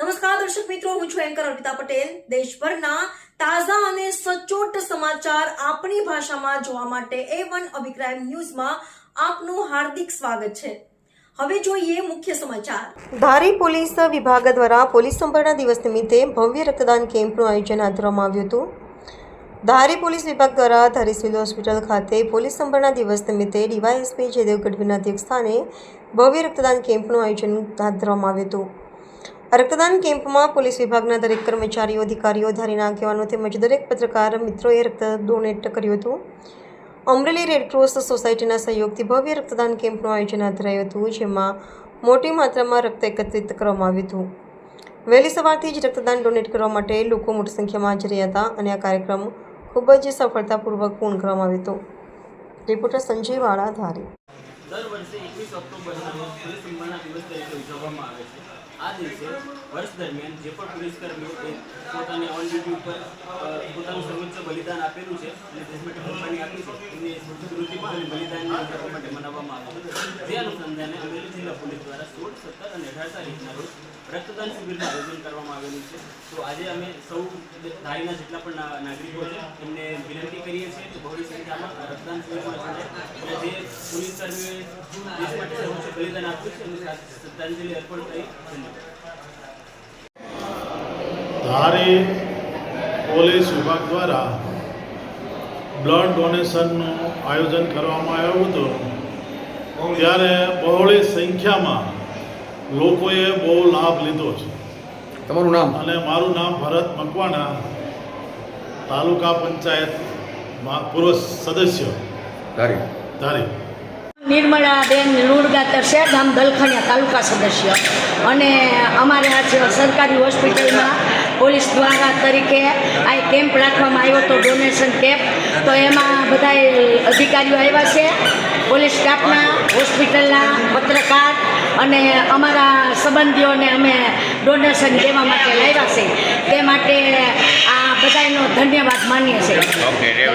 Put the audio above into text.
નમસ્કાર, દર્શક મિત્રો, હું છું એન્કર અર્પિતા પટેલ. દેશભરના તાજા અને સચોટ સમાચાર આપણી ભાષામાં જોવા માટે એ વન અભિક્રાઇમ ન્યૂઝમાં આપનું હાર્દિક સ્વાગત છે. હવે જોઈએ મુખ્ય સમાચાર. ધારી પોલીસ વિભાગ દ્વારા પોલીસ સંભાળના દિવસ નિમિત્તે ભવ્ય રક્તદાન કેમ્પનું આયોજન હાથ ધરવામાં આવ્યું હતું. ધારી પોલીસ વિભાગ દ્વારા ધારી સિવિલ હોસ્પિટલ ખાતે પોલીસ સંભાળના દિવસ નિમિત્તે ડીવાયએસપી જયદેવ ગઢવીના અધ્યક્ષસ્થાને ભવ્ય રક્તદાન કેમ્પનું આયોજન હાથ ધરવામાં આવ્યું હતું. રક્તદાન કેમ્પમાં પોલીસ વિભાગના દરેક કર્મચારીઓ, અધિકારીઓ, ધારીના આગેવાનો તેમજ દરેક પત્રકાર મિત્રોએ રક્ત ડોનેટ કર્યું હતું. અમરેલી રેડક્રોસ સોસાયટીના સહયોગથી ભવ્ય રક્તદાન કેમ્પનું આયોજન હાથ હતું, જેમાં મોટી માત્રામાં રક્ત એકત્રિત કરવામાં આવ્યું હતું. વહેલી સવારથી જ રક્તદાન ડોનેટ કરવા માટે લોકો મોટી સંખ્યામાં હાજર રહ્યા હતા અને આ કાર્યક્રમ ખૂબ જ સફળતાપૂર્વક પૂર્ણ કરવામાં આવ્યો હતો. રિપોર્ટર સંજય વાળા ધારી દર વર્ષે એકવીસ ઓક્ટોબરના દિવસ તરીકે ઉજવવામાં આવે છે. આ દિવસે વર્ષ દરમિયાન જે પણ પોલીસકર્મીઓએ પોતાની ઓન ડ્યુટી ઉપર પોતાનું સર્વોચ્ચ બલિદાન આપેલું છે અને દેશ માટે કુરબાની આપી છે. એમને સ્મૃતિમાં અને બલિદાનની ઉજવવા માટે મનાવવામાં આવ્યું હતું જે અનુસંધાને અમરેલી જિલ્લા પોલીસ દ્વારા સોળ, સત્તર અને અઢાર તારીખના રોજ રક્તદાન શિબિરનું આયોજન કરવામાં આવેલું છે. તો આજે અમે સૌ ધારીના જેટલા પણ નાગરિકો છે, એમને વિનંતી કરીએ છીએ કે બહોળી સંખ્યામાં રક્તદાન શિબિરમાં જોડાય. પોલીસ કર્મીઓએ દેશ માટે સર્વોચ્ચ બલિદાન આપ્યું છે એમને શ્રદ્ધાંજલિ અર્પણ કરી ધન્યવાદ. ધારી પોલીસ વિભાગ દ્વારા બ્લડ ડોનેશનનું આયોજન કરવામાં આવ્યું હતું. ત્યારે બહોળી સંખ્યામાં લોકોએ બહુ લાભ લીધો છે. તમારું નામ? અને મારું નામ ભરત મકવાણા તાલુકા પંચાયત પૂર્વ સદસ્ય. ધારી. ધારી. નિર્મળાબેન લુણગા છે ગામ દલખણિયા તાલુકા સદસ્ય. અને અમારે આજ સરકારી હોસ્પિટલમાં પોલીસ દ્વારા તરીકે આ કેમ્પ રાખવામાં આવ્યો હતો, ડોનેશન કેમ્પ. તો એમાં બધા અધિકારીઓ આવ્યા છે. પોલીસ સ્ટાફના, હોસ્પિટલના પત્રકાર અને અમારા સંબંધીઓને અમે ડોનેશન દેવા માટે લાવ્યા છે. તે માટે આ બધાનો ધન્યવાદ માનીએ છીએ.